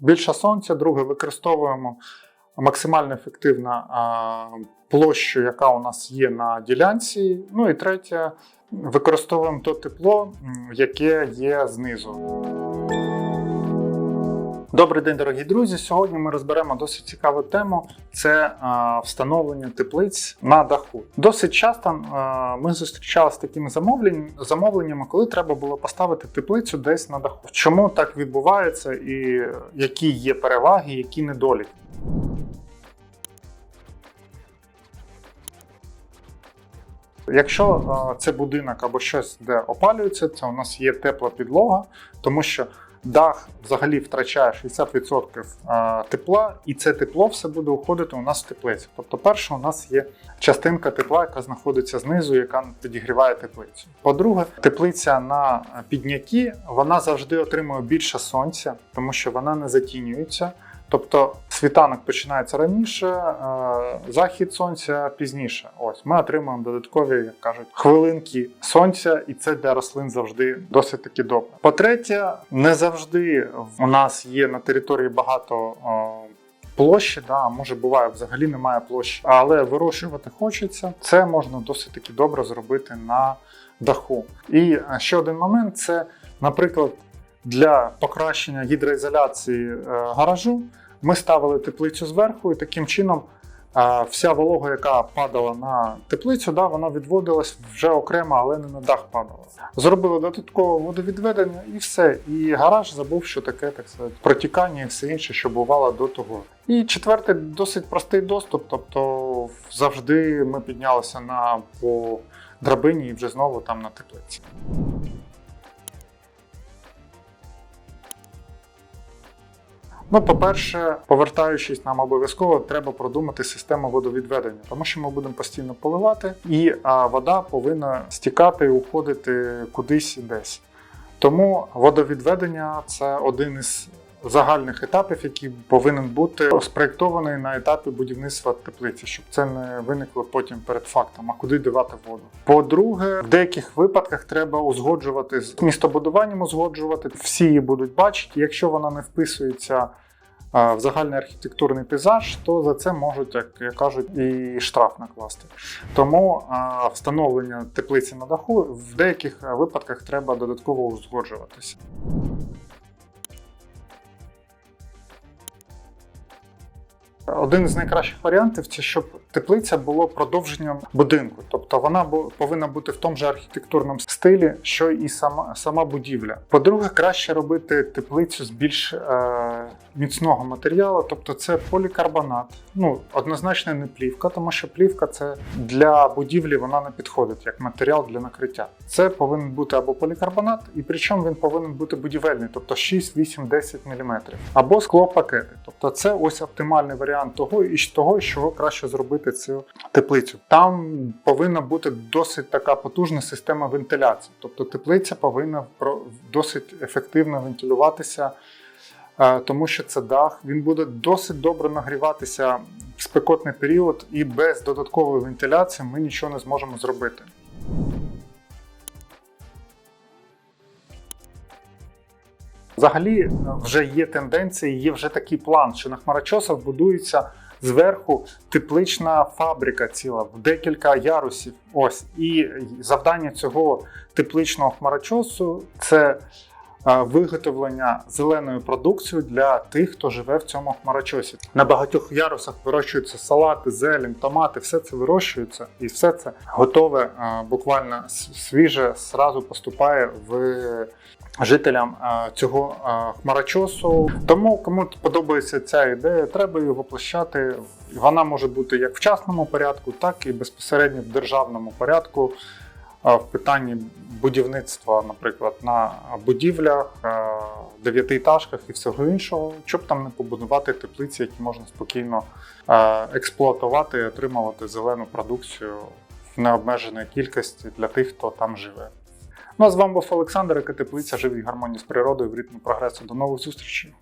більше сонця, друге використовуємо максимально ефективно е, площу, яка у нас є на ділянці. Ну і третє, використовуємо то тепло, яке є знизу. Добрий день, дорогі друзі. Сьогодні ми розберемо досить цікаву тему: це встановлення теплиць на даху. Досить часто ми зустрічалися з такими замовленнями, коли треба було поставити теплицю десь на даху. Чому так відбувається, і які є переваги, які недоліки? Якщо це будинок або щось, де опалюється, це у нас є тепла підлога, тому що дах взагалі втрачає 60% е, тепла, і це тепло все буде уходити у нас в теплицю. Тобто, перше, у нас є частинка тепла, яка знаходиться знизу, яка підігріває теплицю. По-друге, теплиця на підняті вона завжди отримує більше сонця, тому що вона не затінюється. Тобто світанок починається раніше, е, захід сонця пізніше. Ось ми отримуємо додаткові, як кажуть, хвилинки сонця, і це для рослин завжди досить таки добре. По-третє, не завжди у нас є на території багато. е, Площі, да, може буває, взагалі немає площі, але вирощувати хочеться. Це можна досить таки добре зробити на даху. І е, ще один момент це, наприклад, для покращення гідроізоляції гаражу ми ставили теплицю зверху, і таким чином вся волога, яка падала на теплицю, да, вона відводилась вже окремо, але не на дах падала. Зробили додаткове водовідведення і все. І гараж забув, що таке так сказати, протікання і все інше, що бувало до того. І четверте, досить простий доступ. Тобто завжди ми піднялися на по драбині і вже знову там на теплиці. Ну, по-перше, повертаючись, нам обов'язково треба продумати систему водовідведення, тому що ми будемо постійно поливати, і а, вода повинна стікати і уходити кудись і десь. Тому водовідведення це один із загальних етапів, який повинен бути спроєктований на етапі будівництва теплиці, щоб це не виникло потім перед фактом, а куди девати воду. По-друге, в деяких випадках треба узгоджувати з містобудуванням, узгоджувати. Всі її будуть бачити. Якщо вона не вписується в загальний архітектурний пейзаж, то за це можуть, як, як кажуть, і штраф накласти. Тому а, встановлення теплиці на даху в деяких випадках треба додатково узгоджуватися. Один з найкращих варіантів це щоб теплиця була продовженням будинку, тобто вона повинна бути в тому же архітектурному стилі, що і сама, сама будівля. По-друге, краще робити теплицю з більш е, міцного матеріалу, тобто це полікарбонат. Ну однозначно не плівка, тому що плівка це для будівлі вона не підходить як матеріал для накриття. Це повинен бути або полікарбонат, і причому він повинен бути будівельний, тобто 6, 8, 10 мм, або склопакети. Тобто це ось оптимальний варіант того і того, що краще зробити цю теплицю. Там повинна бути досить така потужна система вентиляції. Тобто теплиця повинна досить ефективно вентилюватися, е, тому що це дах. Він буде досить добре нагріватися в спекотний період, і без додаткової вентиляції ми нічого не зможемо зробити. Взагалі е, вже є тенденції, є вже такий план, що на хмарочосах будується зверху теплична фабрика ціла в декілька ярусів. Ось і завдання цього тепличного хмарочосу це виготовлення зеленої продукції для тих, хто живе в цьому хмарочосі. На багатьох ярусах вирощуються салати, зелень, томати, все це вирощується, і все це готове, буквально свіже, зразу поступає в жителям цього хмарочосу. Тому кому подобається ця ідея, треба її воплощати. Вона може бути як в частному порядку, так і безпосередньо в державному порядку. В питанні будівництва, наприклад, на будівлях, е, дев'ятиэтажках і всього іншого, щоб там не побудувати теплиці, які можна спокійно е, експлуатувати і отримувати зелену продукцію в необмеженій кількості для тих, хто там живе. Ну а з вами був Олександр, яка теплиця живі гармонії з природою в ритмі прогресу. До нових зустрічей!